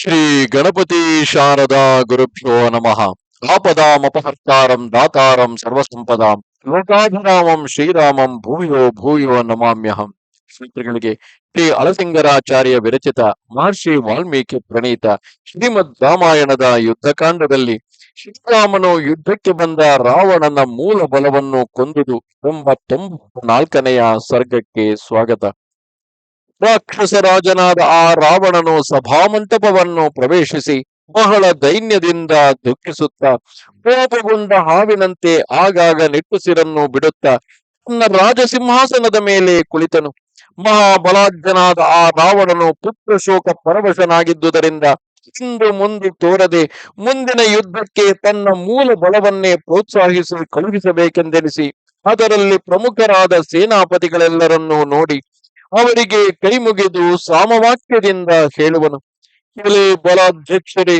ಶ್ರೀ ಗಣಪತಿ ಶಾರದಾ ಗುರುಭ್ಯೋ ನಮಃ. ಆಪದಾಮಪಹರ್ತಾರಂ ದಾತಾರಂ ಸರ್ವಸಂಪದಾಂ ಲೋಕಾಧಿರಾಮಂ ಶ್ರೀರಾಮಂ ಭೂಯೋ ಭೂಯೋ ನಮಾಮ್ಯಹಂ. ಶ್ರೀಗಳಿಗೆ ಶ್ರೀ ಅಳಸಿಂಗರಾಚಾರ್ಯ ವಿರಚಿತ ಮಹರ್ಷಿ ವಾಲ್ಮೀಕಿ ಪ್ರಣೀತ ಶ್ರೀಮದ್ ರಾಮಾಯಣದ ಯುದ್ಧಕಾಂಡದಲ್ಲಿ ಶ್ರೀರಾಮನು ಯುದ್ಧಕ್ಕೆ ಬಂದ ರಾವಣನ ಮೂಲ ಬಲವನ್ನು ಕೊಂದುದು ಎಂಬ ತೊಂಬತ್ತು ನಾಲ್ಕನೆಯ ಸರ್ಗಕ್ಕೆ ಸ್ವಾಗತ. ರಾಕ್ಷಸ ರಾಜನಾದ ಆ ರಾವಣನು ಸಭಾಮಂಟಪವನ್ನು ಪ್ರವೇಶಿಸಿ ಬಹಳ ದೈನ್ಯದಿಂದ ದುಃಖಿಸುತ್ತ ಕೋಪಗೊಂಡ ಹಾವಿನಂತೆ ಆಗಾಗ ನಿಟ್ಟುಸಿರನ್ನು ಬಿಡುತ್ತಾ ತನ್ನ ರಾಜಸಿಂಹಾಸನದ ಮೇಲೆ ಕುಳಿತನು. ಮಹಾಬಲಾಢ್ಯನಾದ ಆ ರಾವಣನು ಪುತ್ರ ಶೋಕ ಪರವಶನಾಗಿದ್ದುದರಿಂದ ಇಂದು ಮುಂದೆ ತೋರದೆ ಮುಂದಿನ ಯುದ್ಧಕ್ಕೆ ತನ್ನ ಮೂಲ ಬಲವನ್ನೇ ಪ್ರೋತ್ಸಾಹಿಸಿ ಕಳುಹಿಸಬೇಕೆಂದೆನಿಸಿ ಅದರಲ್ಲಿ ಪ್ರಮುಖರಾದ ಸೇನಾಪತಿಗಳೆಲ್ಲರನ್ನೂ ನೋಡಿ ಅವರಿಗೆ ಕೈ ಮುಗಿದು ಸಾಮವಾಕ್ಯದಿಂದ ಹೇಳುವನು ಎಲೆ ಬಲಾಧ್ಯಕ್ಷರೇ,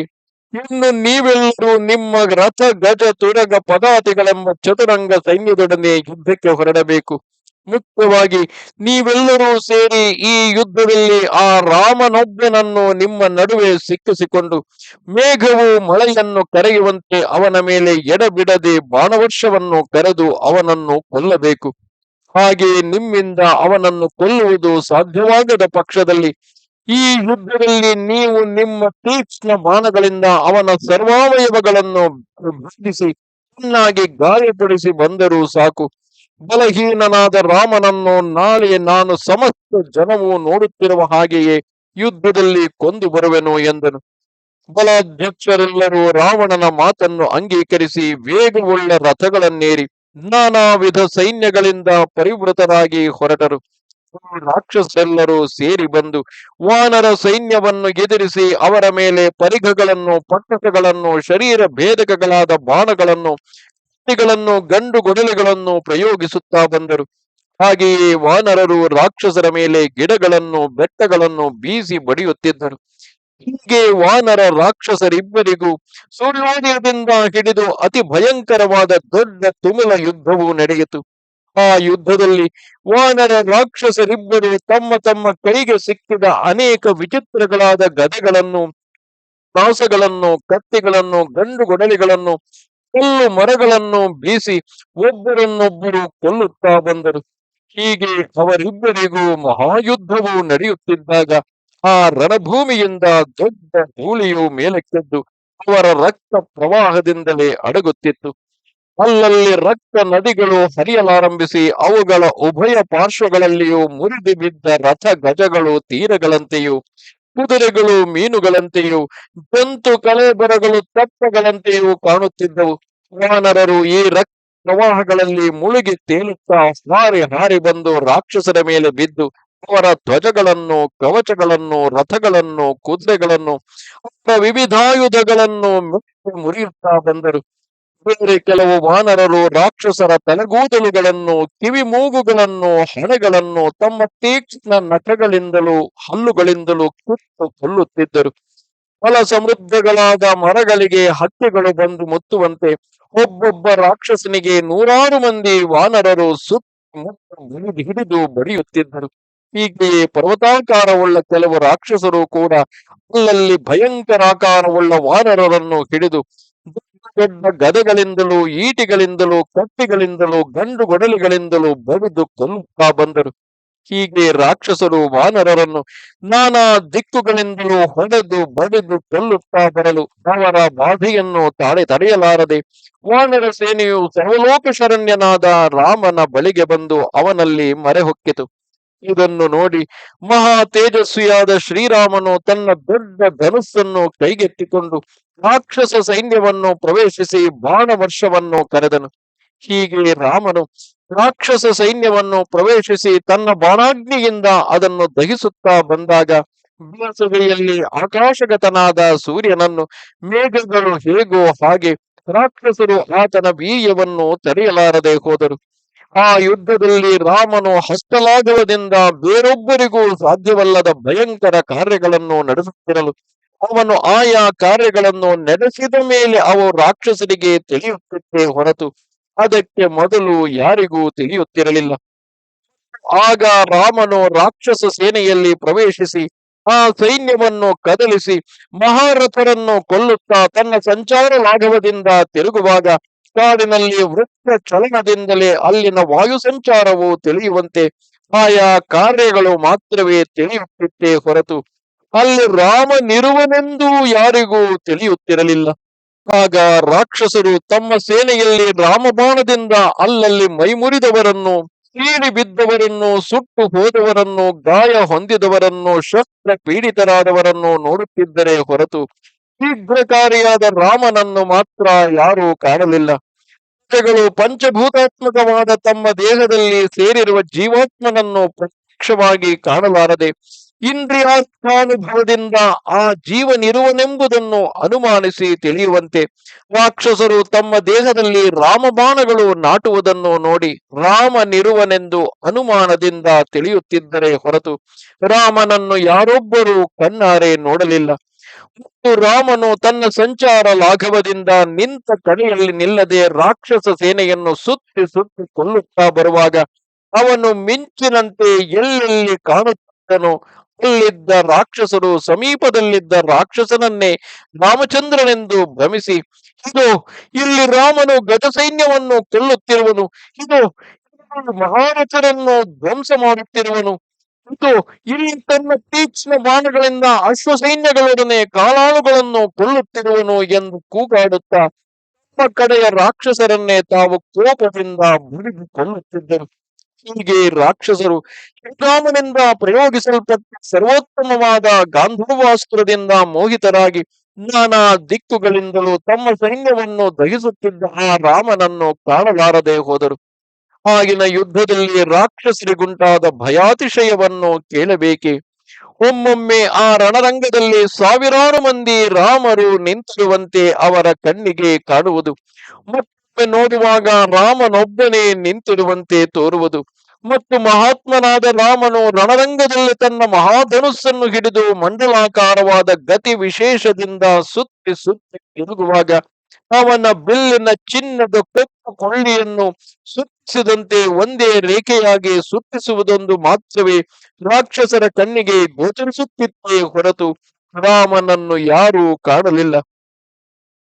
ಇನ್ನು ನೀವೆಲ್ಲರೂ ನಿಮ್ಮ ರಥ ಗಜ ತುರಗ ಪದಾತಿಗಳೆಂಬ ಚತುರಂಗ ಸೈನ್ಯದೊಡನೆ ಯುದ್ಧಕ್ಕೆ ಹೊರಡಬೇಕು. ಮುಖ್ಯವಾಗಿ ನೀವೆಲ್ಲರೂ ಸೇರಿ ಈ ಯುದ್ಧದಲ್ಲಿ ಆ ರಾಮನೊಬ್ಬನನ್ನು ನಿಮ್ಮ ನಡುವೆ ಸಿಕ್ಕಿಸಿಕೊಂಡು ಮೇಘವು ಮಳೆಯನ್ನು ಕರೆಯುವಂತೆ ಅವನ ಮೇಲೆ ಎಡಬಿಡದೆ ಬಾಣವರ್ಷವನ್ನು ಕರೆದು ಅವನನ್ನು ಕೊಲ್ಲಬೇಕು. ಹಾಗೆ ನಿಮ್ಮಿಂದ ಅವನನ್ನು ಕೊಲ್ಲುವುದು ಸಾಧ್ಯವಾಗದ ಪಕ್ಷದಲ್ಲಿ ಈ ಯುದ್ಧದಲ್ಲಿ ನೀವು ನಿಮ್ಮ ತೀಕ್ಷ್ಣ ಮಾನಗಳಿಂದ ಅವನ ಸರ್ವಾವಯವಗಳನ್ನು ಬಂಧಿಸಿ ಚೆನ್ನಾಗಿ ಗಾಯಪಡಿಸಿ ಬಂದರೂ ಸಾಕು. ಬಲಹೀನನಾದ ರಾಮನನ್ನು ನಾಳೆ ನಾನು ಸಮಸ್ತ ಜನವು ನೋಡುತ್ತಿರುವ ಹಾಗೆಯೇ ಯುದ್ಧದಲ್ಲಿ ಕೊಂದು ಬರುವೆನು ಎಂದನು. ಬಲಾಧ್ಯಕ್ಷರೆಲ್ಲರೂ ರಾವಣನ ಮಾತನ್ನು ಅಂಗೀಕರಿಸಿ, ವೇಗವುಳ್ಳ ರಥಗಳನ್ನೇರಿ ನಾನಾ ವಿಧ ಸೈನ್ಯಗಳಿಂದ ಪರಿವೃತರಾಗಿ ಹೊರಟರು. ರಾಕ್ಷಸರೆಲ್ಲರೂ ಸೇರಿ ಬಂದು ವಾನರ ಸೈನ್ಯವನ್ನು ಎದುರಿಸಿ ಅವರ ಮೇಲೆ ಪರಿಘಗಳನ್ನು ಪಟ್ಟಕಗಳನ್ನು ಶರೀರ ಭೇದಕಗಳಾದ ಬಾಣಗಳನ್ನು ಗಂಡು ಗೊಡಲೆಗಳನ್ನು ಪ್ರಯೋಗಿಸುತ್ತಾ ಬಂದರು. ಹಾಗೆಯೇ ವಾನರರು ರಾಕ್ಷಸರ ಮೇಲೆ ಗಿಡಗಳನ್ನು, ಬೆಟ್ಟಗಳನ್ನು ಬೀಸಿ ಬಡಿಯುತ್ತಿದ್ದರು. ಹೀಗೆ ವಾನರ ರಾಕ್ಷಸರಿಬ್ಬರಿಗೂ ಸೂರ್ಯೋದಯದಿಂದ ಹಿಡಿದು ಅತಿ ಭಯಂಕರವಾದ ದೊಡ್ಡ ತುಮಲ ಯುದ್ಧವು ನಡೆಯಿತು. ಆ ಯುದ್ಧದಲ್ಲಿ ವಾನರ ರಾಕ್ಷಸರಿಬ್ಬರು ತಮ್ಮ ತಮ್ಮ ಕೈಗೆ ಸಿಕ್ಕಿದ ಅನೇಕ ವಿಚಿತ್ರಗಳಾದ ಗದೆಗಳನ್ನು ದಾಸಗಳನ್ನು ಕತ್ತಿಗಳನ್ನು, ಗಂಡು ಗೊಡಲಿಗಳನ್ನು ಕಲ್ಲು ಮರಗಳನ್ನು ಬೀಸಿ ಒಬ್ಬರನ್ನೊಬ್ಬರು ಕೊಲ್ಲುತ್ತಾ ಬಂದರು. ಹೀಗೆ ಅವರಿಬ್ಬರಿಗೂ ಮಹಾಯುದ್ಧವು ನಡೆಯುತ್ತಿದ್ದಾಗ ಆ ರಣಭೂಮಿಯಿಂದ ದೊಡ್ಡ ಧೂಳಿಯು ಮೇಲಕ್ಕೆದ್ದು ಅವರ ರಕ್ತ ಪ್ರವಾಹದಿಂದಲೇ ಅಡಗುತ್ತಿತ್ತು. ಅಲ್ಲಲ್ಲಿ ರಕ್ತ ನದಿಗಳು ಹರಿಯಲಾರಂಭಿಸಿ ಅವುಗಳ ಉಭಯ ಪಾರ್ಶ್ವಗಳಲ್ಲಿಯೂ ಮುರಿದು ಬಿದ್ದ ರಥ ಗಜಗಳು ತೀರಗಳಂತೆಯೂ, ಕುದುರೆಗಳು ಮೀನುಗಳಂತೆಯೂ, ಜಂತು ಕಳೆಬರಗಳು ತಪ್ಪಗಳಂತೆಯೂ ಕಾಣುತ್ತಿದ್ದವು. ವಾನರರು ಈ ರಕ್ತ ಪ್ರವಾಹಗಳಲ್ಲಿ ಮುಳುಗಿ ತೇಲುತ್ತಾ ಹಾರಿ ಹಾರಿ ಬಂದು ರಾಕ್ಷಸರ ಮೇಲೆ ಬಿದ್ದು ಅವರ ಧ್ವಜಗಳನ್ನು, ಕವಚಗಳನ್ನು, ರಥಗಳನ್ನು, ಕುದುರೆಗಳನ್ನು, ಅವರ ವಿವಿಧಾಯುಧಗಳನ್ನು ಮುರಿಯುತ್ತಾ ಬಂದರು. ಬೇರೆ ಕೆಲವು ವಾನರರು ರಾಕ್ಷಸರ ತಲೆಗೂದಲುಗಳನ್ನು, ಕಿವಿ ಮೂಗುಗಳನ್ನು, ಹಣೆಗಳನ್ನು ತಮ್ಮ ತೀಕ್ಷ್ಣ ನಟಗಳಿಂದಲೂ ಹಲ್ಲುಗಳಿಂದಲೂ ಕಿತ್ತು ಕೊಲ್ಲುತ್ತಿದ್ದರು. ಫಲ ಸಮೃದ್ಧಗಳಾದ ಮರಗಳಿಗೆ ಹಕ್ಕಿಗಳು ಬಂದು ಮುತ್ತುವಂತೆ ಒಬ್ಬೊಬ್ಬ ರಾಕ್ಷಸನಿಗೆ ನೂರಾರು ಮಂದಿ ವಾನರರು ಸುತ್ತ ಹಿಡಿದು ಬಡಿಯುತ್ತಿದ್ದರು. ಹೀಗೆಯೇ ಪರ್ವತಾಕಾರವುಳ್ಳ ಕೆಲವು ರಾಕ್ಷಸರು ಕೂಡ ಅಲ್ಲಲ್ಲಿ ಭಯಂಕರಾಕಾರವುಳ್ಳ ವಾನರರನ್ನು ಹಿಡಿದು ದೊಡ್ಡ ಗದೆಗಳಿಂದಲೂ ಈಟಿಗಳಿಂದಲೂ ಕತ್ತಿಗಳಿಂದಲೂ ಗಂಡು ಗೊಡಲಿಗಳಿಂದಲೂ ಬಡಿದು ಕೊಲ್ಲುತ್ತಾ ಬಂದರು. ಹೀಗೆ ರಾಕ್ಷಸರು ವಾನರರನ್ನು ನಾನಾ ದಿಕ್ಕುಗಳಿಂದಲೂ ಹೊಡೆದು ಬಡಿದು ಕೊಲ್ಲುತ್ತಾ ಬರಲು ಅವರ ಬಾಧೆಯನ್ನು ತಾಳೆ ತಡೆಯಲಾರದೆ ವಾನರ ಸೇನೆಯು ಸರ್ವಲೋಕ ಶರಣ್ಯನಾದ ರಾಮನ ಬಳಿಗೆ ಬಂದು ಅವನಲ್ಲಿ ಮರೆ ಹೊಕ್ಕಿತು ಇದನ್ನು ನೋಡಿ ಮಹಾ ತೇಜಸ್ವಿಯಾದ ಶ್ರೀರಾಮನು ತನ್ನ ದೊಡ್ಡ ಧನುಸ್ಸನ್ನು ಕೈಗೆತ್ತಿಕೊಂಡು ರಾಕ್ಷಸ ಸೈನ್ಯವನ್ನು ಪ್ರವೇಶಿಸಿ ಬಾಣ ವರ್ಷವನ್ನು ಕರೆದನು. ಹೀಗೆ ರಾಮನು ರಾಕ್ಷಸ ಸೈನ್ಯವನ್ನು ಪ್ರವೇಶಿಸಿ ತನ್ನ ಬಾಣಾಗ್ನಿಯಿಂದ ಅದನ್ನು ದಹಿಸುತ್ತಾ ಬಂದಾಗ ಬೇಸಗೆಯಲ್ಲಿ ಆಕಾಶಗತನಾದ ಸೂರ್ಯನನ್ನು ಮೇಘಗಳು ಹೇಗೋ ಹಾಗೆ ರಾಕ್ಷಸರು ಆತನ ಬೀಯವನ್ನು ತೆರೆಯಲಾರದೆ ಹೋದರು. ಆ ಯುದ್ಧದಲ್ಲಿ ರಾಮನು ಹಸ್ತಲಾಘವದಿಂದ ಬೇರೊಬ್ಬರಿಗೂ ಸಾಧ್ಯವಲ್ಲದ ಭಯಂಕರ ಕಾರ್ಯಗಳನ್ನು ನಡೆಸುತ್ತಿರಲು, ಅವನು ಆಯಾ ಕಾರ್ಯಗಳನ್ನು ನಡೆಸಿದ ಮೇಲೆ ಅವು ರಾಕ್ಷಸರಿಗೆ ತಿಳಿಯುತ್ತಿತ್ತೆ ಹೊರತು ಅದಕ್ಕೆ ಮೊದಲು ಯಾರಿಗೂ ತಿಳಿಯುತ್ತಿರಲಿಲ್ಲ. ಆಗ ರಾಮನು ರಾಕ್ಷಸ ಸೇನೆಯಲ್ಲಿ ಪ್ರವೇಶಿಸಿ, ಆ ಸೈನ್ಯವನ್ನು ಕದಲಿಸಿ ಮಹಾರಥರನ್ನು ಕೊಲ್ಲುತ್ತಾ ತನ್ನ ಸಂಚಾರ ಲಾಘವದಿಂದ ತಿರುಗುವಾಗ ಕಾಡಿನಲ್ಲಿ ವೃತ್ತ ಚಲನದಿಂದಲೇ ಅಲ್ಲಿನ ವಾಯು ಸಂಚಾರವು ತಿಳಿಯುವಂತೆ ಆಯಾ ಕಾರ್ಯಗಳು ಮಾತ್ರವೇ ತಿಳಿಯುತ್ತಿತ್ತೇ ಹೊರತು ಅಲ್ಲಿ ರಾಮನಿರುವನೆಂದು ಯಾರಿಗೂ ತಿಳಿಯುತ್ತಿರಲಿಲ್ಲ. ಆಗ ರಾಕ್ಷಸರು ತಮ್ಮ ಸೇನೆಯಲ್ಲಿ ರಾಮಬಾಣದಿಂದ ಅಲ್ಲಲ್ಲಿ ಮೈಮುರಿದವರನ್ನು ಸೀಳಿ ಬಿದ್ದವರನ್ನು ಸುಟ್ಟು ಹೋದವರನ್ನು ಗಾಯ ಹೊಂದಿದವರನ್ನು ಶಸ್ತ್ರ ಪೀಡಿತರಾದವರನ್ನು ನೋಡುತ್ತಿದ್ದರೆ ಹೊರತು ಶೀಘ್ರಕಾರಿಯಾದ ರಾಮನನ್ನು ಮಾತ್ರ ಯಾರೂ ಕಾಣಲಿಲ್ಲ. ಪ್ರಜೆಗಳು ಪಂಚಭೂತಾತ್ಮಕವಾದ ತಮ್ಮ ದೇಹದಲ್ಲಿ ಸೇರಿರುವ ಜೀವಾತ್ಮನನ್ನು ಪ್ರತ್ಯಕ್ಷವಾಗಿ ಕಾಣಲಾರದೆ ಇಂದ್ರಿಯಾರ್ಥಾನುಭವದಿಂದ ಆ ಜೀವನಿರುವನೆಂಬುದನ್ನು ಅನುಮಾನಿಸಿ ತಿಳಿಯುವಂತೆ ರಾಕ್ಷಸರು ತಮ್ಮ ದೇಹದಲ್ಲಿ ರಾಮಬಾಣಗಳು ನಾಟುವುದನ್ನು ನೋಡಿ ರಾಮನಿರುವನೆಂದು ಅನುಮಾನದಿಂದ ತಿಳಿಯುತ್ತಿದ್ದರೆ ಹೊರತು ರಾಮನನ್ನು ಯಾರೊಬ್ಬರೂ ಕಣ್ಣಾರೆ ನೋಡಲಿಲ್ಲ. ರಾಮನು ತನ್ನ ಸಂಚಾರ ಲಾಘವದಿಂದ ನಿಂತ ಕಡೆಯಲ್ಲಿ ನಿಲ್ಲದೆ ರಾಕ್ಷಸ ಸೇನೆಯನ್ನು ಸುತ್ತಿ ಸುತ್ತಿ ಕೊಲ್ಲುತ್ತಾ ಬರುವಾಗ ಅವನು ಮಿಂಚಿನಂತೆ ಎಲ್ಲೆಲ್ಲಿ ಕಾಣುತ್ತಿದ್ದನು ಅಲ್ಲಿದ್ದ ರಾಕ್ಷಸರು ಸಮೀಪದಲ್ಲಿದ್ದ ರಾಕ್ಷಸನನ್ನೇ ರಾಮಚಂದ್ರನೆಂದು ಭ್ರಮಿಸಿ, ಇದು ಇಲ್ಲಿ ರಾಮನು ಗಜ ಸೈನ್ಯವನ್ನು ಕೊಲ್ಲುತ್ತಿರುವನು, ಇದು ಮಹಾರಥರನ್ನು ಧ್ವಂಸ ಮಾಡುತ್ತಿರುವನು ಇದು ಇಲ್ಲಿ ತನ್ನ ತೀಕ್ಷ್ಣ ಬಾಣಗಳಿಂದ ಅಶ್ವಸೈನ್ಯಗಳೊಡನೆ ಕಾಲಾಳುಗಳನ್ನು ಕೊಲ್ಲುತ್ತಿರುವನು ಎಂದು ಕೂಗಾಡುತ್ತಾ ತಮ್ಮ ಕಡೆಯ ರಾಕ್ಷಸರನ್ನೇ ತಾವು ಕೋಪದಿಂದ ಮುರಿದು ಕೊಲ್ಲುತ್ತಿದ್ದರು ಹೀಗೆ ರಾಕ್ಷಸರು ಶ್ರೀರಾಮನಿಂದ ಪ್ರಯೋಗಿಸಲ್ಪಟ್ಟ ಸರ್ವೋತ್ತಮವಾದ ಗಾಂಧರ್ವಾಸ್ತ್ರದಿಂದ ಮೋಹಿತರಾಗಿ ನಾನಾ ದಿಕ್ಕುಗಳಿಂದಲೂ ತಮ್ಮ ಸೈನ್ಯವನ್ನು ದಹಿಸುತ್ತಿದ್ದ ಆ ರಾಮನನ್ನು ಕಾಣಲಾರದೆ ಹೋದರು. ಆಗಿನ ಯುದ್ಧದಲ್ಲಿ ರಾಕ್ಷಸರಿಗುಂಟಾದ ಭಯಾತಿಶಯವನ್ನು ಕೇಳಬೇಕೆ? ಒಮ್ಮೊಮ್ಮೆ ಆ ರಣರಂಗದಲ್ಲಿ ಸಾವಿರಾರು ಮಂದಿ ರಾಮರು ನಿಂತಿರುವಂತೆ ಅವರ ಕಣ್ಣಿಗೆ ಕಾಣುವುದು. ಮತ್ತೊಮ್ಮೆ ನೋಡುವಾಗ ರಾಮನೊಬ್ಬನೇ ನಿಂತಿರುವಂತೆ ತೋರುವುದು. ಮತ್ತು ಮಹಾತ್ಮನಾದ ರಾಮನು ರಣರಂಗದಲ್ಲಿ ತನ್ನ ಮಹಾಧನುಸ್ಸನ್ನು ಹಿಡಿದು ಮಂಡಲಾಕಾರವಾದ ಗತಿ ವಿಶೇಷದಿಂದ ಸುತ್ತಿ ಸುತ್ತಿ ತಿರುಗುವಾಗ ಅವನ ಬಿಲ್ಲಿನ ಚಿನ್ನದ ಕೊಪ್ಪ ಕೊಳ್ಳಿಯನ್ನು ಸುತ್ತಿಸಿದಂತೆ ಒಂದೇ ರೇಖೆಯಾಗಿ ಸುತ್ತಿಸುವುದೊಂದು ಮಾತ್ರವೇ ರಾಕ್ಷಸರ ಕಣ್ಣಿಗೆ ಗೋಚರಿಸುತ್ತಿತ್ತೇ ಹೊರತು ರಾಮನನ್ನು ಯಾರೂ ಕಾಣಲಿಲ್ಲ.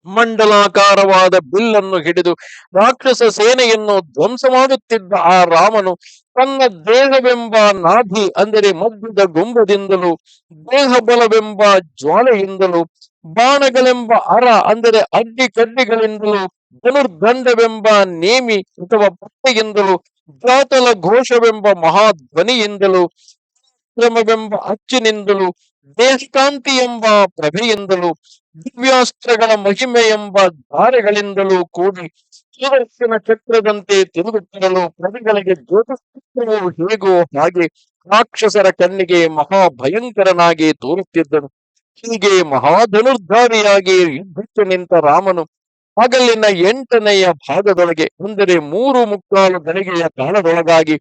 ಮಂಡಲಾಕಾರವಾದ ಬಿಲ್ಲನ್ನು ಹಿಡಿದು ರಾಕ್ಷಸ ಸೇನೆಯನ್ನು ಧ್ವಂಸ ಮಾಡುತ್ತಿದ್ದ ಆ ರಾಮನು ತನ್ನ ದೇಹವೆಂಬ ನಾಭಿ ಅಂದರೆ ಮಧ್ಯದ ಗೊಂಬದಿಂದಲೂ ದೇಹ ಬಲವೆಂಬ ಜ್ವಾಲೆಯಿಂದಲೂ ಬಾಣಗಳೆಂಬ ಅರ ಅಂದರೆ ಅಡ್ಡಿ ಕಡ್ಡಿಗಳಿಂದಲೂ ಧನುರ್ದಂಡವೆಂಬ ನೇಮಿ ಅಥವಾ ಪಟ್ಟೆಯಿಂದಲೂ ಜಾತಲ ಘೋಷವೆಂಬ ಮಹಾಧ್ವನಿಯಿಂದಲೂ ಕ್ರಮವೆಂಬ ಅಚ್ಚಿನಿಂದಲೂ ದೇಶಕಾಂತಿ ಎಂಬ ಪ್ರಭೆಯಿಂದಲೂ ದಿವ್ಯಾಸ್ತ್ರಗಳ ಮಹಿಮೆ ಎಂಬ ಧಾರೆಗಳಿಂದಲೂ ಕೂಡಿ ಸುದರ್ಶನ ಚಕ್ರದಂತೆ ತಿರುಗುತ್ತಿರಲು ಪ್ರಜೆಗಳಿಗೆ ಜ್ಯೋತಿಷ್ಕವು ಹೇಗೋ ಹಾಗೆ ರಾಕ್ಷಸರ ಕಣ್ಣಿಗೆ ಮಹಾ ಭಯಂಕರನಾಗಿ ತೋರುತ್ತಿದ್ದನು. ಹೀಗೆ ಮಹಾಧನುರ್ಧಾರಿಯಾಗಿ ಯುದ್ಧಕ್ಕೆ ನಿಂತ ರಾಮನು ಹಗಲಿನ ಎಂಟನೆಯ ಭಾಗದೊಳಗೆ, ಅಂದರೆ ಮೂರು ಮುಕ್ಕಾಲು ಗಳಿಗೆಯ ಕಾಲದೊಳಗಾಗಿ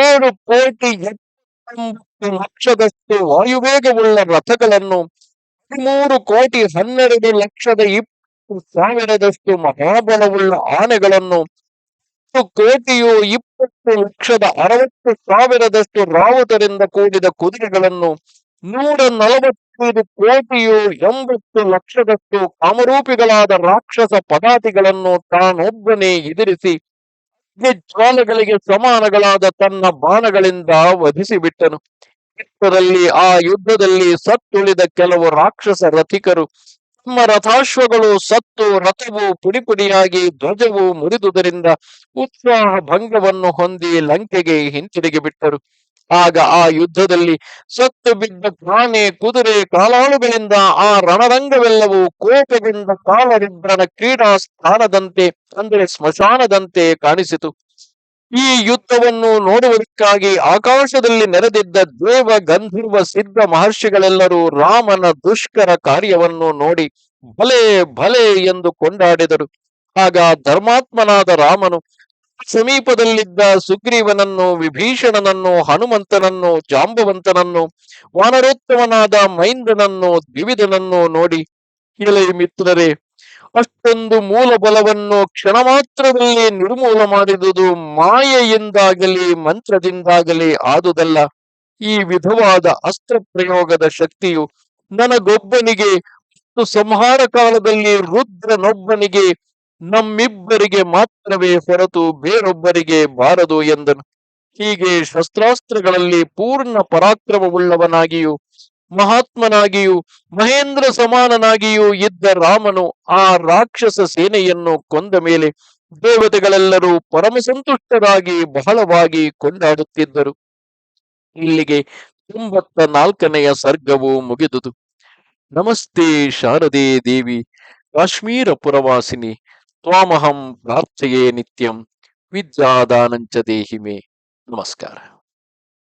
ಏಳು ಕೋಟಿ ಎಂಬತ್ತು ಲಕ್ಷದಷ್ಟು ವಾಯುವೇಗವುಳ್ಳ ರಥಗಳನ್ನು ಹದಿಮೂರು ಕೋಟಿ, ಹನ್ನೆರಡು ಲಕ್ಷದ ಇಪ್ಪತ್ತು ಸಾವಿರದಷ್ಟು ಮಹಾಬಲವುಳ್ಳ ಆನೆಗಳನ್ನು ಕೋಟಿಯು ಇಪ್ಪತ್ತು ಲಕ್ಷದ ಅರವತ್ತು ಸಾವಿರದಷ್ಟು ರಾವುತರಿಂದ ಕೂಡಿದ ಕುದುರೆಗಳನ್ನು, ನೂರ ನಲವತ್ತೈದು ಕೋಟಿಯು ಎಂಬತ್ತು ಲಕ್ಷದಷ್ಟು ಕಾಮರೂಪಿಗಳಾದ ರಾಕ್ಷಸ ಪದಾತಿಗಳನ್ನು ತಾನೊಬ್ಬನೇ ಎದುರಿಸಿ ಜ್ವಾಲೆಗಳಿಗೆ ಸಮಾನಗಳಾದ ತನ್ನ ಬಾಣಗಳಿಂದ ವಧಿಸಿ ಯುದ್ಧದಲ್ಲಿ, ಆ ಯುದ್ಧದಲ್ಲಿ ಸತ್ತುಳಿದ ಕೆಲವು ರಾಕ್ಷಸ ರಥಿಕರು, ತಮ್ಮ ರಥಾಶ್ವಗಳು ಸತ್ತು, ರಥವು ಪುಡಿ ಪುಡಿಯಾಗಿ ಧ್ವಜವು ಮುರಿದುದರಿಂದ ಉತ್ಸಾಹ ಭಂಗವನ್ನು ಹೊಂದಿ ಲಂಕೆಗೆ ಹಿಂತಿರುಗಿ ಬಿಟ್ಟರು. ಆಗ ಆ ಯುದ್ಧದಲ್ಲಿ ಸತ್ತು ಬಿದ್ದ ಆನೆ ಕುದುರೆ, ಕಾಲಾಳುಗಳಿಂದ ಆ ರಣರಂಗವೆಲ್ಲವೂ ಕೋಪದಿಂದ ಕಾಲರಿದ್ರನ ಕ್ರೀಡಾ ಸ್ಥಾನದಂತೆ ಅಂದರೆ ಸ್ಮಶಾನದಂತೆ ಕಾಣಿಸಿತು. ಈ ಯುದ್ಧವನ್ನು ನೋಡುವುದಕ್ಕಾಗಿ ಆಕಾಶದಲ್ಲಿ ನೆರೆದಿದ್ದ ದೇವ ಗಂಧರ್ವ ಸಿದ್ಧ ಮಹರ್ಷಿಗಳೆಲ್ಲರೂ ರಾಮನ ದುಷ್ಕರ ಕಾರ್ಯವನ್ನು ನೋಡಿ ಭಲೆ ಭಲೆ ಎಂದು ಕೊಂಡಾಡಿದರು. ಆಗ ಧರ್ಮಾತ್ಮನಾದ ರಾಮನು ಸಮೀಪದಲ್ಲಿದ್ದ ಸುಗ್ರೀವನನ್ನು, ವಿಭೀಷಣನನ್ನು, ಹನುಮಂತನನ್ನು, ಜಾಂಬವಂತನನ್ನು, ವಾನರೋತ್ತಮನಾದ ಮೈಂದ್ರನನ್ನು, ದ್ವಿವಿಧನನ್ನು ನೋಡಿ ಕೇಳಿ ಮಿತ್ರರೇ ಅಷ್ಟೊಂದು ಮೂಲ ಬಲವನ್ನು ಕ್ಷಣ ಮಾತ್ರದಲ್ಲಿ ನಿರ್ಮೂಲ ಮಾಡಿದುದು ಮಾಯೆಯಿಂದಾಗಲಿ, ಮಂತ್ರದಿಂದಾಗಲಿ ಆದುದಲ್ಲ. ಈ ವಿಧವಾದ ಅಸ್ತ್ರ ಪ್ರಯೋಗದ ಶಕ್ತಿಯು ನನಗೊಬ್ಬನಿಗೆ ಸಂಹಾರ ಕಾಲದಲ್ಲಿ ರುದ್ರನೊಬ್ಬನಿಗೆ, ನಮ್ಮಿಬ್ಬರಿಗೆ ಮಾತ್ರವೇ ಹೊರತು ಬೇರೊಬ್ಬರಿಗೆ ಬಾರದು ಎಂದನು. ಹೀಗೆ ಶಸ್ತ್ರಾಸ್ತ್ರಗಳಲ್ಲಿ ಪೂರ್ಣ ಪರಾಕ್ರಮವುಳ್ಳವನಾಗಿಯೂ ಮಹಾತ್ಮನಾಗಿಯೂ, ಮಹೇಂದ್ರ ಸಮಾನನಾಗಿಯೂ ಇದ್ದ ರಾಮನು ಆ ರಾಕ್ಷಸ ಸೇನೆಯನ್ನು ಕೊಂದ ಮೇಲೆ ದೇವತೆಗಳೆಲ್ಲರೂ ಪರಮ ಸಂತುಷ್ಟರಾಗಿ ಬಹಳವಾಗಿ ಕೊಂಡಾಡುತ್ತಿದ್ದರು ಇಲ್ಲಿಗೆ ತೊಂಬತ್ತ ನಾಲ್ಕನೆಯ ಸರ್ಗವು ಮುಗಿದುದು. ನಮಸ್ತೆ ಶಾರದೆ ದೇವಿ, ಕಾಶ್ಮೀರ ಪುರವಾಸಿನಿ, ತ್ವಾಮಹಂ ಪ್ರಾರ್ಥೆಯೇ ನಿತ್ಯಂ, ವಿದ್ಯಾದಾನಂಚ ದೇಹಿಮೆ. ನಮಸ್ಕಾರ.